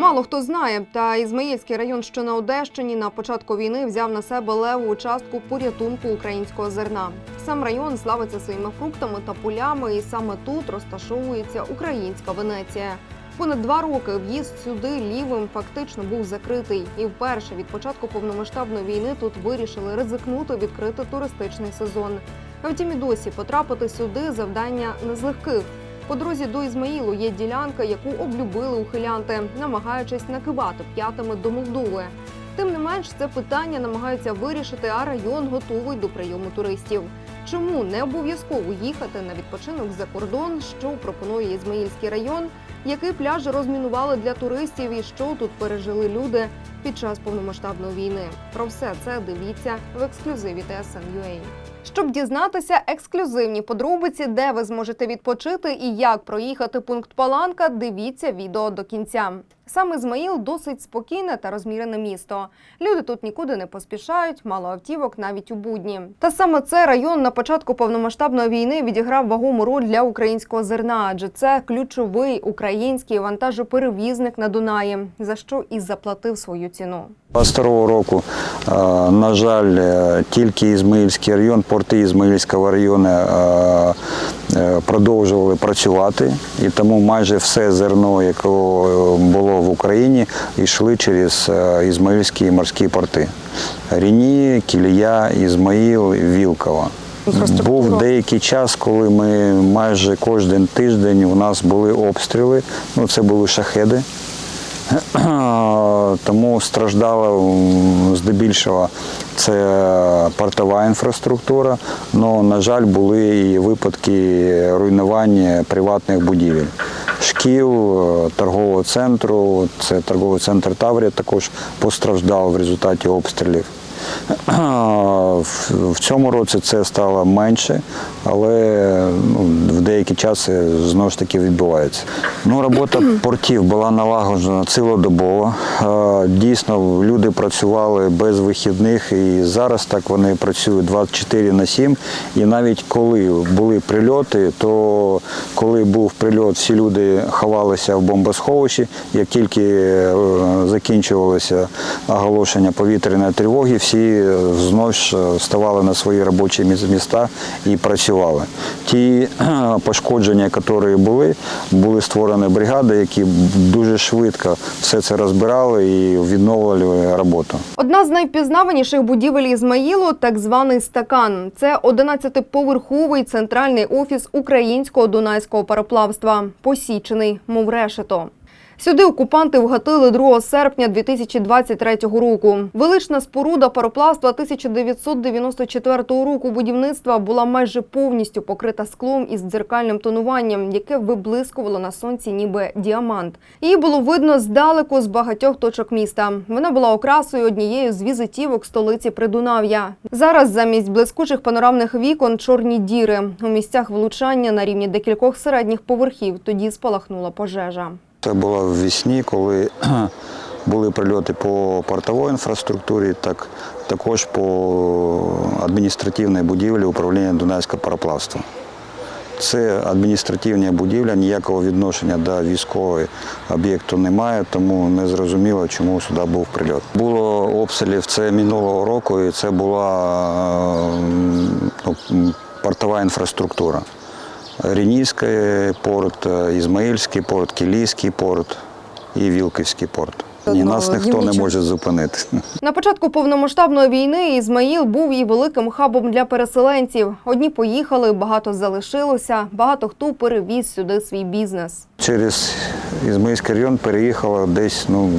Мало хто знає, та Ізмаїльський район, що на Одещині, на початку війни взяв на себе леву частку порятунку українського зерна. Сам район славиться своїми фруктами та полями, і саме тут розташовується українська Венеція. Понад два роки в'їзд сюди лівим фактично був закритий, і вперше від початку повномасштабної війни тут вирішили ризикнути відкрити туристичний сезон. А втім, і досі потрапити сюди завдання не з легких. По дорозі до Ізмаїлу є ділянка, яку облюбили ухилянти, намагаючись накивати п'ятами до Молдови. Тим не менш, це питання намагаються вирішити, а район готовий до прийому туристів. Чому не обов'язково їхати на відпочинок за кордон? Що пропонує Ізмаїльський район? Який пляж розмінували для туристів і що тут пережили люди під час повномасштабної війни? Про все це дивіться в ексклюзиві TSN.ua. Щоб дізнатися ексклюзивні подробиці, де ви зможете відпочити і як проїхати пункт Паланка, дивіться відео до кінця. Сам Ізмаїл досить спокійне та розмірене місто. Люди тут нікуди не поспішають, мало автівок навіть у будні. Та саме цей район на початку повномасштабної війни відіграв вагому роль для українського зерна, адже це ключовий український вантажоперевізник на Дунаї, за що і заплатив свою ціну. 22 року, на жаль, е, тільки Ізмаїльський район, порти Ізмаїльського району продовжували працювати, і тому майже все зерно, яке було в Україні, йшли через е, Ізмаїльські морські порти. Ріні, Кілія, Ізмаїл, Вілково. Був деякий час, коли ми майже кожен тиждень у нас були обстріли. Ну, це були шахеди. Тому страждала здебільшого це портова інфраструктура. але, на жаль, були і випадки руйнування приватних будівель. Шкіл, е, торгового центру, це торговий центр Таврія також постраждав в результаті обстрілів. В цьому році це стало менше, але ну, в деякі часи знову ж таки відбувається. Ну, робота портів була налагоджена цілодобово. Дійсно, люди працювали без вихідних і зараз так вони працюють 24 на 7. І навіть коли були прильоти, то коли був прильот, всі люди ховалися в бомбосховищі. Як тільки е, закінчувалося оголошення повітряної тривоги, всі знову ж ставали на свої робочі міс- міста і працювали. Ті пошкодження, які були, були створені бригади, які дуже швидко все це розбирали і відновлювали роботу. Одна з найвпізнаваніших будівель Ізмаїлу так званий стакан. Це 11-поверховий центральний офіс українського дунайського пароплавства, посічений, мов решето. Сюди окупанти вгатили 2 серпня 2023 року. Велична споруда пароплавства 1994 року будівництва була майже повністю покрита склом із дзеркальним тонуванням, яке виблискувало на сонці ніби діамант. Її було видно здалеку з багатьох точок міста. Вона була окрасою однієї з візитівок столиці Придунав'я. Зараз замість блискучих панорамних вікон чорні діри. У місцях влучання на рівні декількох середніх поверхів тоді спалахнула пожежа. Це було в вісні, коли були прильоти по портовій інфраструктурі, так також по адміністративній будівлі управління Дунайського пароплавства. Це адміністративна будівля, ніякого відношення до військової об'єкту немає, тому не зрозуміло, чому сюди був прильот. Було обстрілів це минулого року, і це була е, ну, портова інфраструктура. Рінійський порт, е, Ізмаїльський порт, Кілійський порт і Вілківський порт. І нас ніхто не може зупинити. На початку повномасштабної війни Ізмаїл був і великим хабом для переселенців. Одні поїхали, багато залишилося, багато хто перевіз сюди свій бізнес. Через Ізмаїльський район переїхало десь, ну,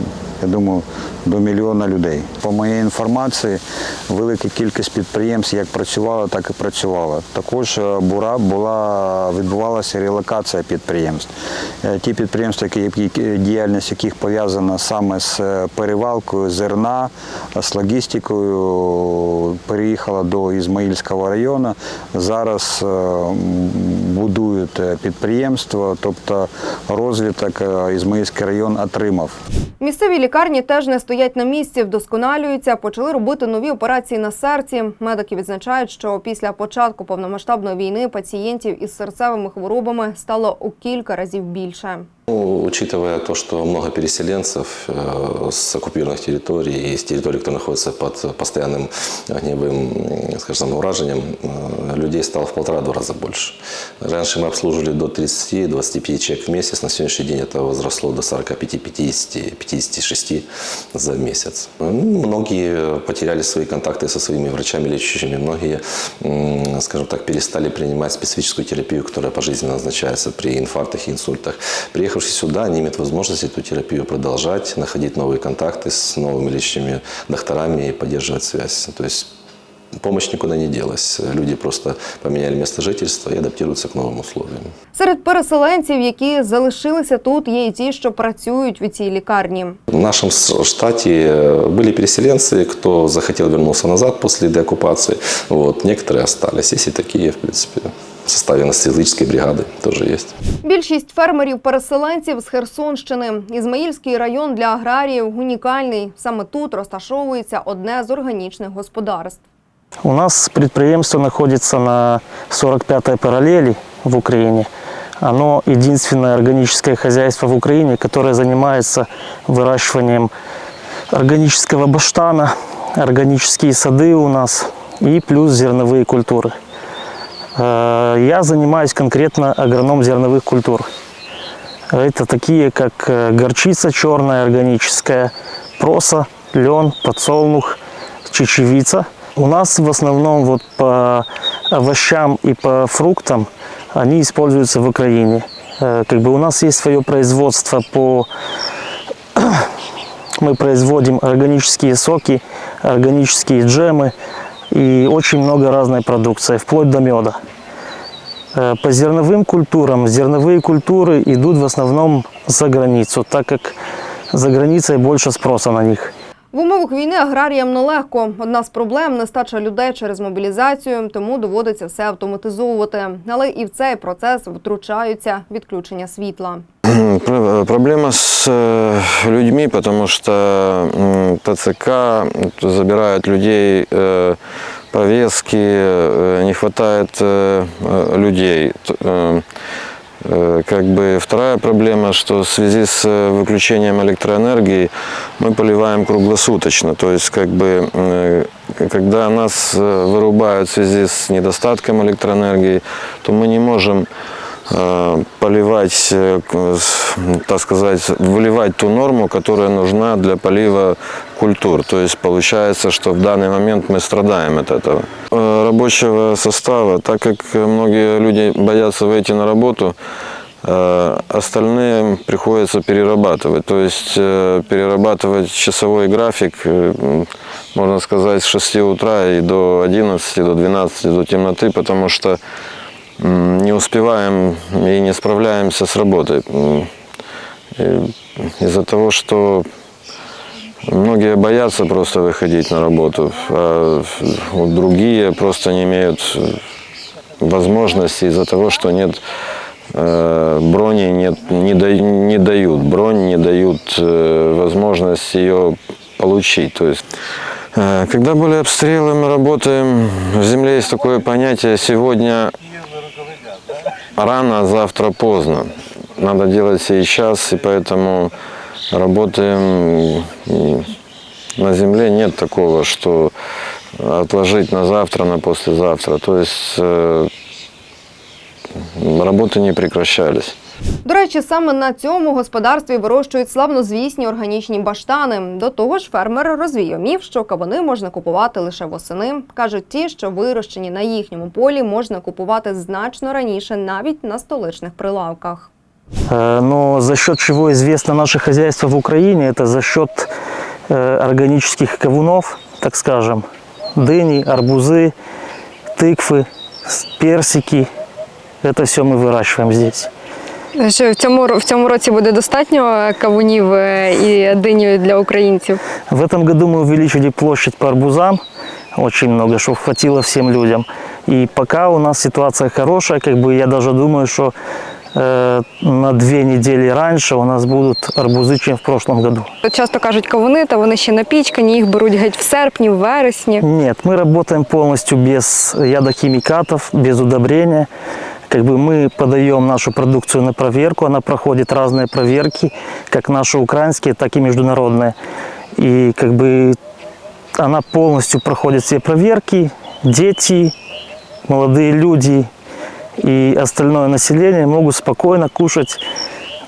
я думаю, до мільйона людей. По моїй інформації, велика кількість підприємств як працювала, так і працювала. Також е, бура була відбувалася релокація підприємств. Е, Ті підприємства, які діяльність яких пов'язана саме з е, перевалкою зерна, з логістикою, переїхала до Ізмаїльського району. Зараз будують підприємства, тобто розвиток Ізмаїльський район отримав. Місцеві лікарні теж не стоять на місці, вдосконалюються, почали робити нові операції на серці. Медики відзначають, що після початку повномасштабної війни пацієнтів із серцевими хворобами стало у кілька разів більше. Ну, учитывая то, что много переселенцев э, с оккупированных территорий и с территорий, которые находятся под постоянным огневым, скажем, уражением, э, людей стало в полтора-два раза больше. Раньше мы обслуживали до 30-25 человек в месяц, на сегодняшний день это возросло до 45-50, 56 за месяц. Многие потеряли свои контакты со своими врачами лечащими, многие, скажем так, перестали принимать специфическую терапию, которая пожизненно назначается при инфарктах и инсультах. Приехавшие сюда, они имеют возможность эту терапию продолжать, находить новые контакты с новыми лечащими докторами и поддерживать связь. То есть помощь никуда не делась. Люди просто поменяли место жительства и адаптируются к новым условиям. Серед переселенців, які залишилися тут, є і ті, що працюють в цій лікарні. В нашем с- штате э, были переселенцы, кто захотел вернулся назад после деоккупации. Вот. Некоторые остались. Есть и такие, в принципе, в составе настоятельской бригады тоже есть. Більшість фермерів-переселенців з Херсонщини. Ізмаїльський район для аграріїв унікальний. Саме тут розташовується одне з органічних господарств. У нас предприемство находится на 45-й параллели в Украине. Оно единственное органическое хозяйство в Украине, которое занимается выращиванием органического баштана, органические сады у нас и плюс зерновые культуры. Э, Я занимаюсь конкретно агроном зерновых культур. Это такие, как э, горчица черная органическая, проса, лен, подсолнух, чечевица. У нас в основном вот по овощам и по фруктам они используются в Украине. Э, Как бы у нас есть свое производство по мы производим органические соки, органические джемы и очень много разной продукции, вплоть до меда. Э, По зерновым культурам, зерновые культуры идут в основном за границу, так как за границей больше спроса на них. В умовах війни аграріям нелегко. Одна з проблем нестача людей через мобілізацію, тому доводиться все автоматизовувати. Але і в цей процес втручаються відключення світла. Про- Проблема с э, людьми, потому что м, ТЦК забирает людей, э, повестки, э, не хватает э, э, людей. Т- э, э, Как бы вторая проблема, что в связи с э, выключением электроэнергии мы поливаем круглосуточно. То есть, как бы, э, когда нас э, вырубают в связи с недостатком электроэнергии, то мы не можем э, поливать, э, к- с- так сказать, выливать ту норму, которая нужна для полива культур. То есть получается, что в данный момент мы страдаем от этого. Э, Рабочего состава, так как многие люди боятся выйти на работу, э, остальные приходится перерабатывать. То есть э, перерабатывать часовой график, э, можно сказать, с 6 утра и до 11, до 12, до темноты, потому что не успеваем и не справляемся с работой. Из-за того, что многие боятся просто выходить на работу, а другие просто не имеют возможности из-за того, что нет э, брони, нет, не, да- не дают бронь, не дают э, возможность ее получить. То есть Э, Когда были обстрелы, мы работаем, в земле есть такое понятие «сегодня рано, а завтра поздно». Надо делать сейчас, и поэтому работаем и на земле нет такого, что отложить на завтра, на послезавтра. То есть э, работы не прекращались. До речі, саме на цьому господарстві вирощують славнозвісні органічні баштани. До того ж, фермер розвіяв міф, що кавуни можна купувати лише восени. кажуть ті, що вирощені на їхньому полі можна купувати значно раніше, навіть на столичних прилавках. Э, Но за счет чего известно наше хозяйство в Украине, это за счет э, органических кавунов, так скажем, дыни, арбузы, тыквы, с- персики. Это все мы выращиваем здесь. Що в цьому ро- в цьому році буде достатньо кавунів е, і дині для українців? В этом году мы увеличили площадь по арбузам очень много, чтобы хватило всем людям. И пока у нас ситуация хорошая, как бы я даже думаю, что э, на две недели раньше у нас будут арбузы, чем в прошлом году. Часто кажуть кавуни, та вони ще напічкані, їх беруть геть в серпні, в вересні. Нет, мы работаем полностью без ядохимикатов, без удобрения. как бы мы подаем нашу продукцию на проверку, она проходит разные проверки, как наши украинские, так и международные. И как бы она полностью проходит все проверки, дети, молодые люди и остальное население могут спокойно кушать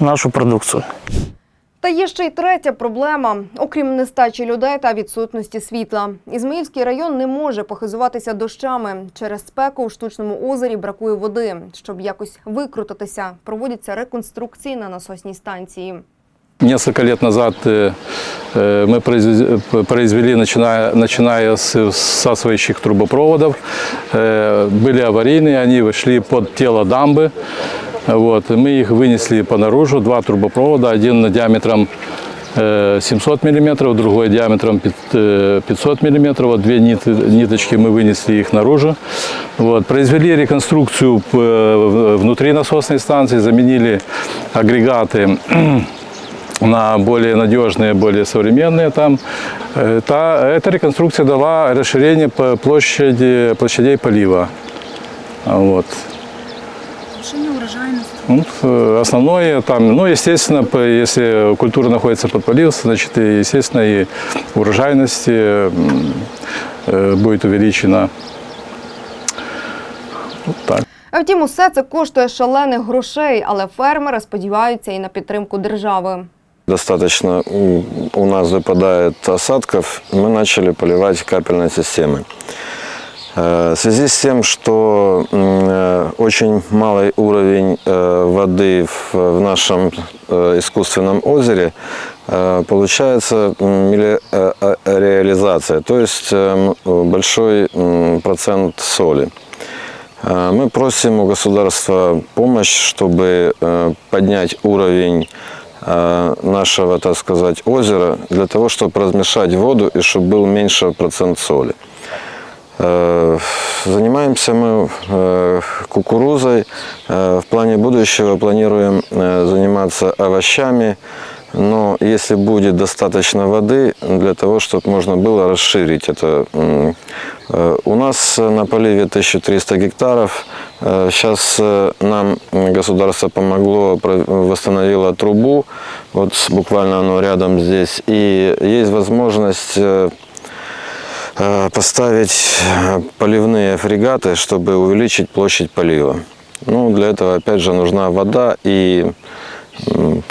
нашу продукцию. Та є ще й третя проблема. Окрім нестачі людей та відсутності світла. Ізмаїльський район не може похизуватися дощами. Через спеку у штучному озері бракує води. Щоб якось викрутитися, проводяться реконструкції на насосній станції. Несколько лет назад э, э, мы произвез- п- произвели, начиная, начиная с всасывающих трубопроводов, э, были аварийные, они вышли под тело дамбы. Вот, мы их вынесли по наружу, два трубопровода, один диаметром э, 700 миллиметров, другой диаметром пят- э, 500 миллиметров. Вот две нит- ниточки мы вынесли их наружу. Вот, произвели реконструкцию э, внутри насосной станции, заменили агрегаты на более надежные, более современные там. Э, Та, эта реконструкция дала расширение по площади, площадей полива. А Вот. Ну, э, основное там, ну, естественно, по- если культура находится под полив, значит, и, естественно, и урожайность э, м, э, будет увеличена. Вот так. А втім, усе це коштує шалених грошей, але фермери сподіваються і на підтримку держави. Достаточно м, у нас выпадает осадков, мы начали поливать капельной системой. Э, В связи с тем, что э, очень малый уровень э, воды в нашем искусственном озере, получается реализация, то есть э, м, большой процент соли. Мы просим у государства помощь, чтобы поднять уровень нашего, так сказать, озера для того, чтобы размешать воду и чтобы был меньше процент соли. Э, Занимаемся мы э, кукурузой. Э, В плане будущего планируем э, заниматься овощами. Но если будет достаточно воды для того, чтобы можно было расширить это. э, У нас на поливе 1300 гектаров. Сейчас нам м, государство помогло, восстановило трубу. Вот буквально оно рядом здесь. И есть возможность э, э, поставить э, поливные фрегаты, чтобы увеличить площадь полива. Ну, для этого, опять же, нужна вода и,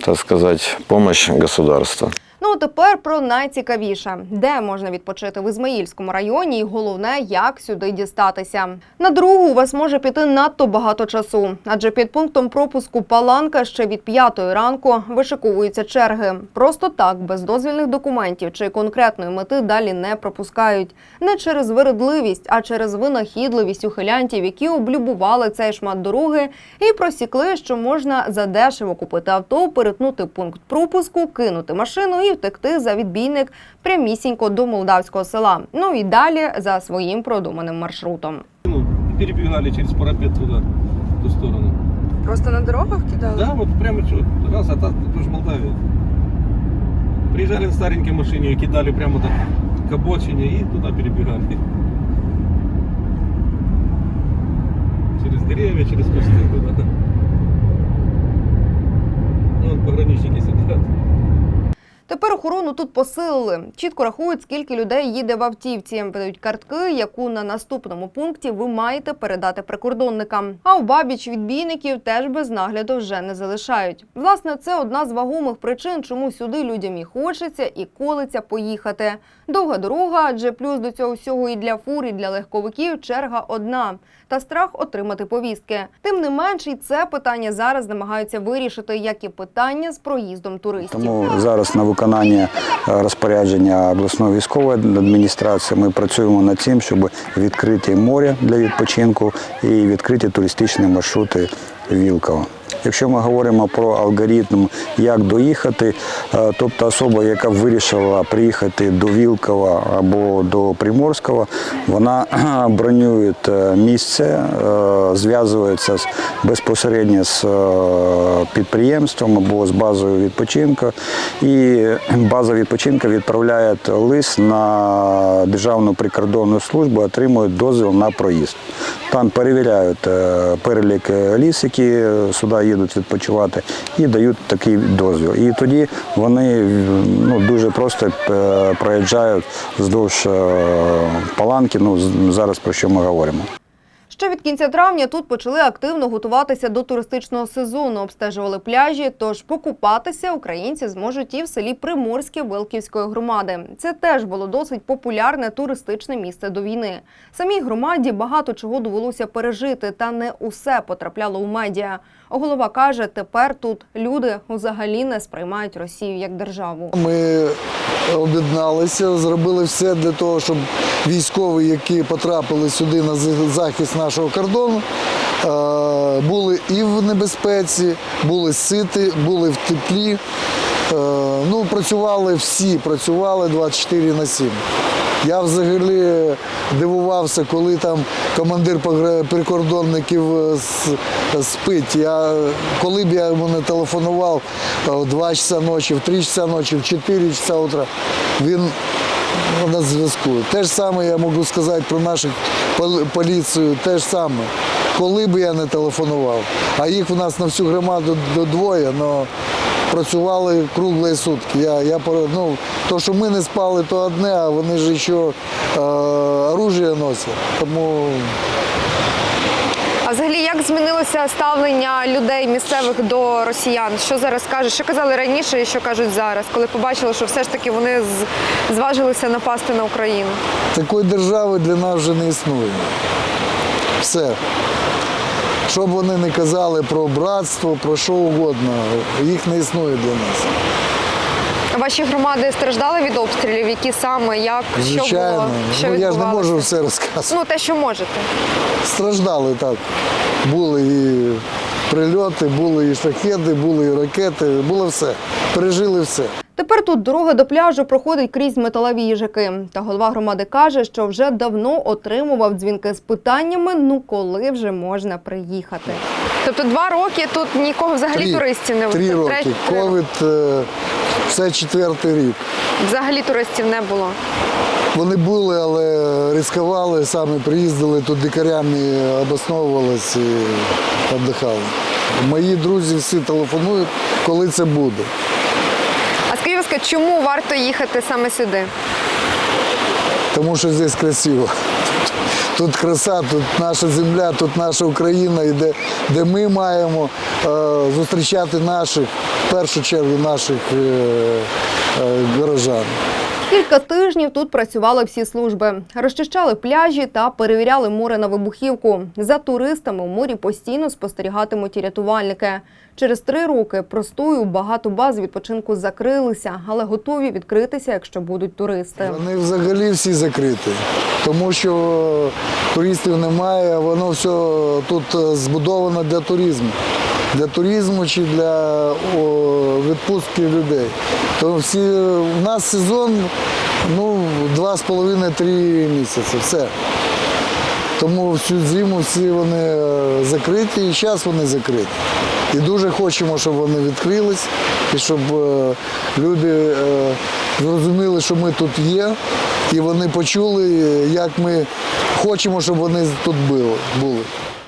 так сказать, помощь государства. Ну а тепер про найцікавіше, де можна відпочити в Ізмаїльському районі, і головне, як сюди дістатися. На другу у вас може піти надто багато часу, адже під пунктом пропуску Паланка ще від п'ятої ранку вишиковуються черги. Просто так, без дозвільних документів чи конкретної мети далі не пропускають. Не через вередливість, а через винахідливість ухилянтів, які облюбували цей шмат дороги і просікли, що можна задешево купити авто, перетнути пункт пропуску, кинути машину і втекти за відбійник прямісінько до молдавського села. Ну і далі за своїм продуманим маршрутом. Ну, перебегали через парапет туда, в ту сторону. Просто на дорогах кидали? Да, вот прямо раз, а так это же Молдавия. Приезжали на старенькой машине и кидали прямо так к обочине и туда перебегали. Через деревья, через кусты туда. Ну, пограничники сидят. Тепер охорону тут посилили. Чітко рахують, скільки людей їде в автівці. Видають картки, яку на наступному пункті ви маєте передати прикордонникам. А у бабіч відбійників теж без нагляду вже не залишають. Власне, це одна з вагомих причин, чому сюди людям і хочеться, і колиться поїхати. Довга дорога, адже плюс до цього всього і для фур, і для легковиків черга одна. Та страх отримати повістки. Тим не менш, і це питання зараз намагаються вирішити, як і питання з проїздом туристів. Тому зараз на виконання е, розпорядження обласної військової адміністрації ми працюємо над тим, щоб відкриті море для відпочинку і відкриті туристичні маршрути Вілково. Якщо ми говоримо про алгоритм, як доїхати, е, тобто особа, яка вирішила приїхати до Вілкова або до Приморського, вона бронює е, місце, е, зв'язується безпосередньо з е, підприємством або з базою відпочинку. І база відпочинку відправляє лист на Державну прикордонну службу, отримує дозвіл на проїзд. Там перевіряють е, перелік е, ліс, які е, сюди їдуть відпочивати, і дають такий дозвіл. І тоді вони ну, дуже просто е, проїжджають вздовж е, паланки. Ну, зараз про що ми говоримо. Ще від кінця травня тут почали активно готуватися до туристичного сезону, обстежували пляжі. Тож покупатися українці зможуть і в селі Приморське Вилківської громади. Це теж було досить популярне туристичне місце до війни. Самій громаді багато чого довелося пережити, та не усе потрапляло у медіа. Голова каже, тепер тут люди взагалі не сприймають Росію як державу. Ми об'єдналися, зробили все для того, щоб військові, які потрапили сюди на захист нашого кордону, е, були і в небезпеці, були ситі, були в теплі. Е, Ну, працювали всі, працювали 24 на 7. Я взагалі дивувався, коли там командир прикордонників е, спить. Я, коли б я йому не телефонував е, в 2 часа ночі, в 3 часа ночі, в 4 часа утра, він на зв'язку. Те ж саме я можу сказати про нашу поліцію, те ж саме. Коли б я не телефонував, а їх у нас на всю громаду до двоє, але працювали круглі сутки. Я, я, ну, то, що ми не спали, то одне, а вони ж ще е, оружие носять. Тому А взагалі, як змінилося ставлення людей місцевих до росіян? Що зараз кажуть? Що казали раніше і що кажуть зараз, коли побачили, що все ж таки вони зважилися напасти на Україну? такої держави для нас вже не існує. Все. Що б вони не казали про братство, про що угодно, їх не існує для нас. Ваші громади страждали від обстрілів? Які саме, як, що Звичайно. було? Що ну, я ж не можу все розказувати. Ну, те, що можете. Страждали так. Були і прильоти, були і шахеди, були і ракети, було все. Пережили все. Тепер тут дорога до пляжу проходить крізь металеві їжаки. Та голова громади каже, що вже давно отримував дзвінки з питаннями: ну коли вже можна приїхати. Тобто два роки тут нікого взагалі туристів не Три роки. Треть- три роки. Ковід е, це четвертий рік. Взагалі туристів не було. Вони були, але ризикували, самі приїздили тут дикарями, обосновувалися і віддихали. Мої друзі всі телефонують, коли це буде. Ласка, чому варто їхати саме сюди? Тому що здесь красиво. Тут краса, тут наша земля, тут наша Україна, і де, де ми маємо е, зустрічати наших, в першу чергу наших е, е, горожан. Кілька тижнів тут працювали всі служби, розчищали пляжі та перевіряли море на вибухівку. За туристами у морі постійно спостерігатимуть і рятувальники. Через три роки простою багато баз відпочинку закрилися, але готові відкритися, якщо будуть туристи. Вони взагалі всі закриті, тому що туристів немає, воно все тут збудовано для туризму. Для туризму чи для відпустки людей. То всі у нас сезон ну, два з половиною-три місяці. Все. Тому всю зиму всі вони е, закриті і зараз вони закриті. І дуже хочемо, щоб вони відкрились і щоб е, люди е, зрозуміли, що ми тут є, і вони почули, як ми хочемо, щоб вони тут були.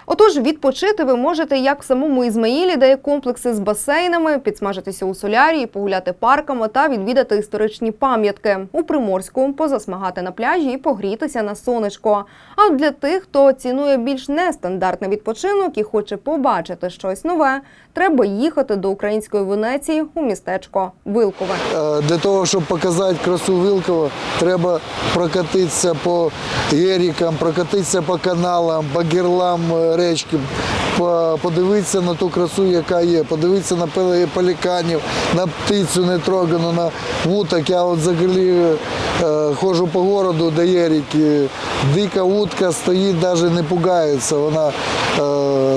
Отож, відпочити ви можете як в самому Ізмаїлі, де є комплекси з басейнами, підсмажитися у солярії, погуляти парками та відвідати історичні пам'ятки. У Приморську позасмагати на пляжі і погрітися на сонечко. А для тих, хто цінує більш нестандартний відпочинок і хоче побачити щось нове, треба їхати до української Венеції у містечко Вилкове. Е, Для того, щоб показати красу Вилкова, треба прокатитися по ерікам, прокатитися по каналам, по гірлам е, речки, подивитися на ту красу, яка є, подивитися на пеліканів, на птицю нетрогану, на вуток. Я от взагалі е, ходжу по городу, де є ріки. Дика утка стоїть, навіть не пугається. Вона е,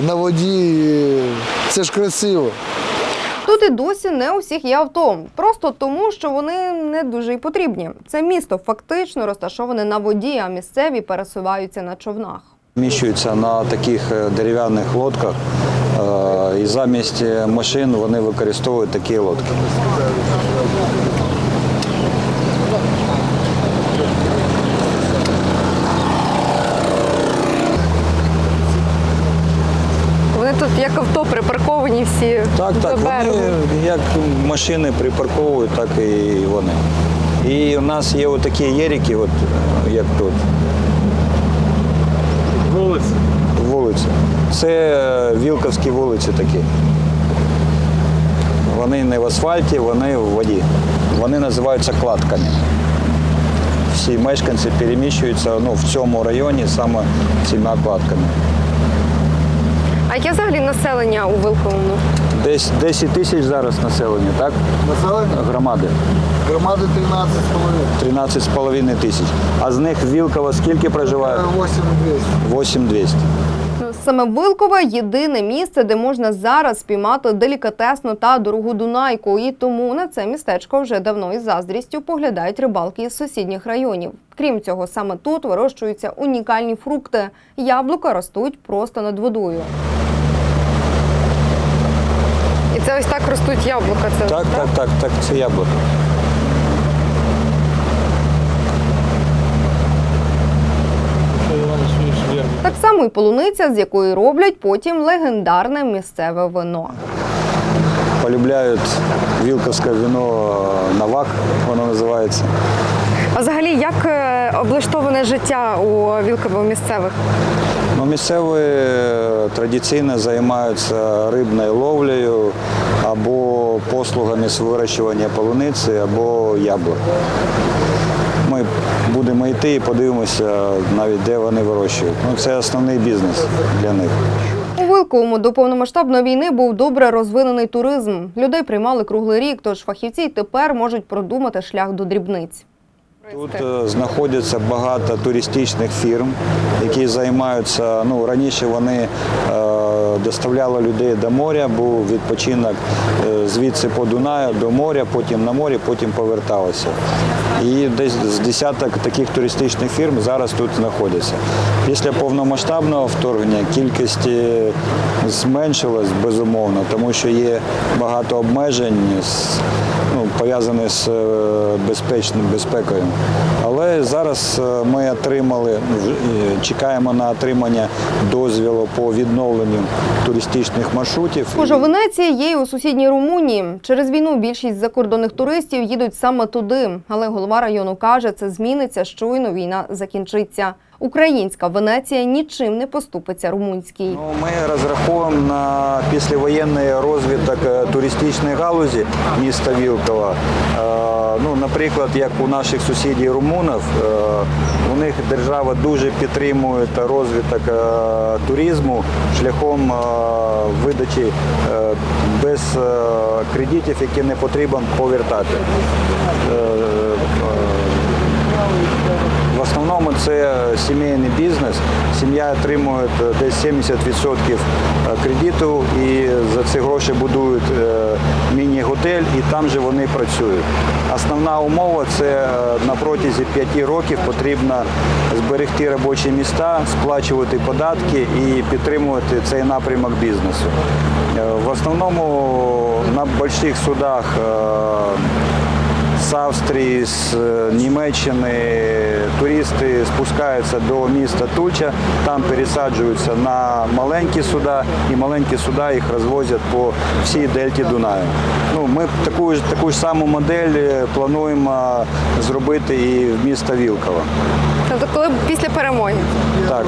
на воді. Це ж красиво. Тут і досі не у всіх є авто, просто тому, що вони не дуже й потрібні. Це місто фактично розташоване на воді, а місцеві пересуваються на човнах. Вміщуються на таких е, дерев'яних лодках, е, і замість е, машин вони використовують такі лодки. Вони тут як авто припарковані всі Так, так, вони як машини припарковують, так і вони. І у нас є отакі єрики, от, як тут. Вулиці. Вулиці. Це е, вілковські вулиці такі. Вони не в асфальті, вони в воді. Вони називаються кладками. Всі мешканці переміщуються ну, в цьому районі саме цими кладками. А яке взагалі населення у Вилковому? Десь 10 тисяч зараз населення, так? Населення Громади. Громади 13,5. 13,5 тисяч. А з них Вілково скільки проживає? 8200. 8200. Ну, Саме Вилкове єдине місце, де можна зараз спіймати делікатесну та дорогу Дунайку. І тому на це містечко вже давно із заздрістю поглядають рибалки із сусідніх районів. Крім цього, саме тут вирощуються унікальні фрукти. Яблука ростуть просто над водою. І це ось так ростуть яблука. Це Так, так, так, так, це яблуко. Так само і полуниця, з якої роблять потім легендарне місцеве вино. Полюбляють вілковське вино Навак, воно називається. А взагалі, як е, облаштоване життя у Вілково місцевих? Ну, місцеві е, традиційно займаються рибною ловлею або послугами з вирощування полуниці або яблук. Будемо йти і подивимося навіть де вони вирощують. Ну, це основний бізнес для них. У Вилковому до повномасштабної війни був добре розвинений туризм. Людей приймали круглий рік, тож фахівці й тепер можуть продумати шлях до дрібниць. Тут е, знаходяться багато туристичних фірм, які займаються. Ну раніше вони доставляли людей до моря, був відпочинок е, звідси по Дунаю до моря, потім на морі, потім поверталися. І десь з десяток таких туристичних фірм зараз тут знаходяться. Після повномасштабного вторгнення кількість зменшилась безумовно, тому що є багато обмежень пов'язані з е, безпечним безпекою. Але зараз е, ми отримали, ну, чекаємо на отримання дозвілу по відновленню туристичних маршрутів. Схоже, Венеція є у сусідній Румунії. Через війну більшість закордонних туристів їдуть саме туди. Але голова району каже, це зміниться, щойно війна закінчиться. Українська Венеція нічим не поступиться румунській. Ну, ми розраховуємо на післявоєнний розвиток е, туристичної галузі міста Вілкова. Е, Ну, наприклад, як у наших сусідів румунів, е, у них держава дуже підтримує розвиток туризму шляхом видачі без кредитів, які не потрібно повертати. Е, е, в основному це сімейний бізнес. Сім'я отримує е, десь 70% кредиту і за ці гроші будують е, міні-готель і там же вони працюють. Основна умова це е, на протязі 5 років потрібно зберегти робочі міста, сплачувати податки і підтримувати цей напрямок бізнесу. Е, В основному на великих судах е, з Австрії, з е, Німеччини туристи спускаються до міста Туча, там пересаджуються на маленькі суда, і маленькі суда їх розвозять по всій дельті Дунаю. Ну, ми таку ж таку ж саму модель е, плануємо зробити і в місто Вілково. Тобто, коли після перемоги? Так,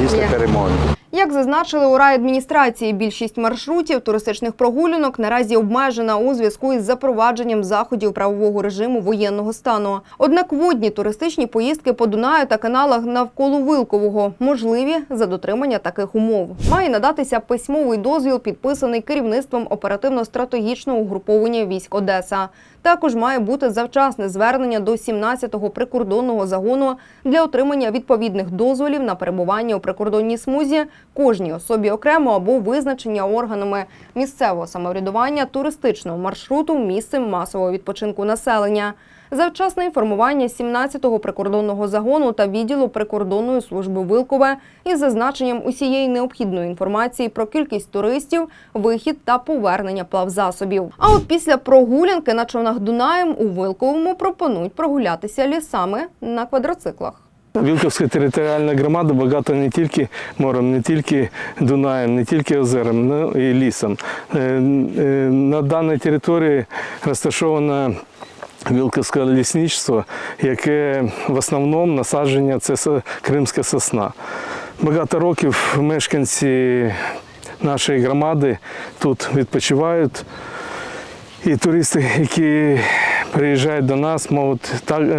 після перемоги. Як зазначили у райадміністрації, більшість маршрутів туристичних прогулянок наразі обмежена у зв'язку із запровадженням заходів правового режиму воєнного стану. Однак водні туристичні поїздки по Дунаю та каналах навколо Вилкового можливі за дотримання таких умов. Має надатися письмовий дозвіл, підписаний керівництвом оперативно-стратегічного угруповання військ Одеса. Також має бути завчасне звернення до 17-го прикордонного загону для отримання відповідних дозволів на перебування у прикордонній смузі кожній особі окремо або визначення органами місцевого самоврядування туристичного маршруту місцем масового відпочинку населення. Завчасне інформування 17-го прикордонного загону та відділу прикордонної служби Вилкове із зазначенням усієї необхідної інформації про кількість туристів, вихід та повернення плавзасобів. А от після прогулянки на човнах Дунаєм у Вилковому пропонують прогулятися лісами на квадроциклах. Вілковська територіальна громада багата не тільки морем, не тільки Дунаєм, не тільки озером, але і лісом. Е, е, На даній території розташовано Вілковське лісничство, яке в основному насадження це кримська сосна. Багато років мешканці нашої громади тут відпочивають. І туристи, які приїжджають до нас, можуть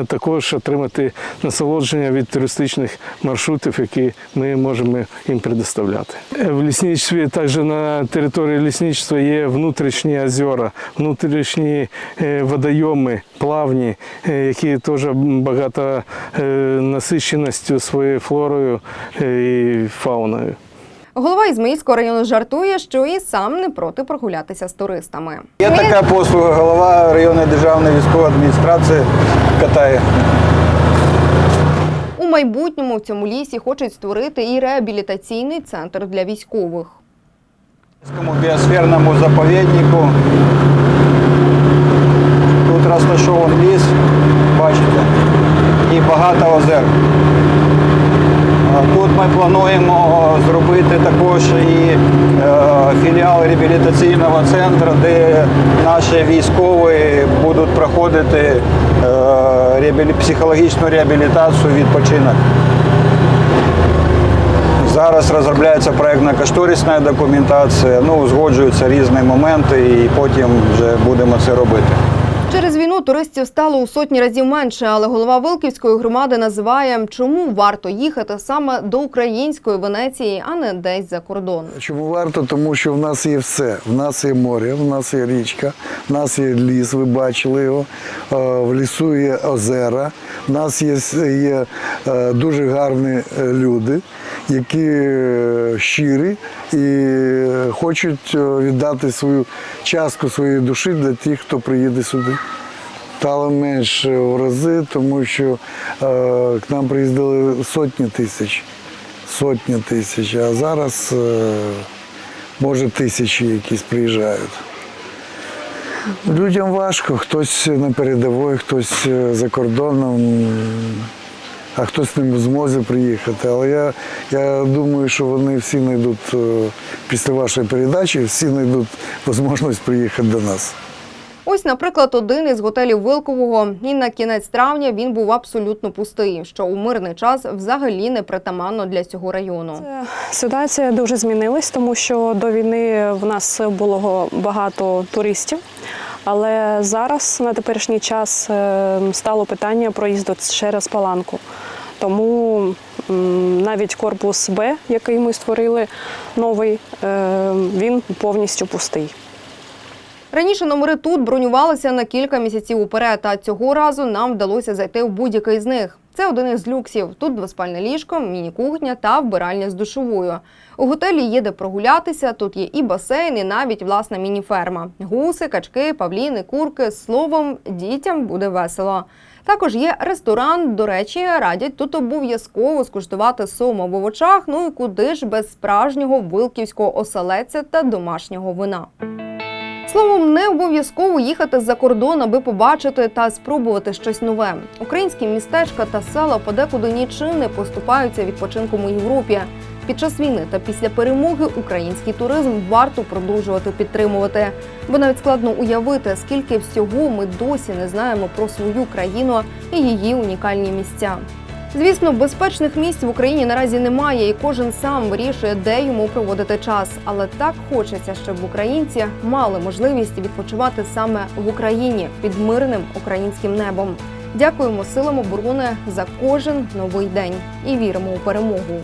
також отримати насолодження від туристичних маршрутів, які ми можемо їм предоставляти. Е, В лісничстві, також на території лісничства є внутрішні озера, внутрішні е, водойоми, плавні, е, які теж багато е, насиченістю своєю флорою е, і фауною. Голова Ізмаїльського району жартує, що і сам не проти прогулятися з туристами. Є така послуга, голова районної державної військової адміністрації катає. У майбутньому в цьому лісі хочуть створити і реабілітаційний центр для військових. Біосферному заповіднику. Тут розташований ліс, бачите, і багато озер. Тут ми плануємо зробити також і е, філіал реабілітаційного центру, де наші військові будуть проходити е, психологічну реабілітацію, відпочинок. Зараз розробляється проєктно-кошторисна документація, ну, узгоджуються різні моменти і потім вже будемо це робити. Через війну туристів стало у сотні разів менше, але голова Вилківської громади називає, чому варто їхати саме до української Венеції, а не десь за кордон. Чому варто? Тому що в нас є все. В нас є море, в нас є річка, в нас є ліс, ви бачили його. Е, В лісу є озера, в нас є, є е, дуже гарні е, люди, які щирі і хочуть віддати свою частку своєї душі для тих, хто приїде сюди. Стало менше в рази, тому що е, к нам приїздили сотні тисяч сотні тисяч, а зараз е, може тисячі якісь приїжджають. Людям важко, хтось на передовій, хтось е, за кордоном, а хтось не в змозі приїхати. Але я, я думаю, що вони всі знайдуть е, після вашої передачі, всі знайдуть можливість приїхати до нас. Ось, наприклад, один із готелів Вилкового, і на кінець травня він був абсолютно пустий, що у мирний час взагалі не притаманно для цього району. Ситуація дуже змінилась, тому що до війни в нас було багато туристів. Але зараз на теперішній час е, стало питання проїзду через Паланку. Тому навіть корпус Б, який ми створили новий, е, він повністю пустий. Раніше номери тут бронювалися на кілька місяців уперед, а цього разу нам вдалося зайти в будь-який з них. Це один із люксів. Тут двоспальне ліжко, міні-кухня та вбиральня з душовою. У готелі є де прогулятися. Тут є і басейн, і навіть власна міні-ферма. Гуси, качки, павліни, курки. Словом, дітям буде весело. Також є ресторан. До речі, радять тут обов'язково скуштувати сому в овочах. Ну і куди ж без справжнього вилківського оселеця та домашнього вина. Словом, не обов'язково їхати за кордон, аби побачити та спробувати щось нове. Українські містечка та села подекуди нічим не поступаються відпочинком у Європі. Під час війни та після перемоги український туризм варто продовжувати підтримувати, бо навіть складно уявити, скільки всього ми досі не знаємо про свою країну і її унікальні місця. Звісно, безпечних місць в Україні наразі немає, і кожен сам вирішує, де йому проводити час. Але так хочеться, щоб українці мали можливість відпочивати саме в Україні під мирним українським небом. Дякуємо силам оборони за кожен новий день і віримо у перемогу.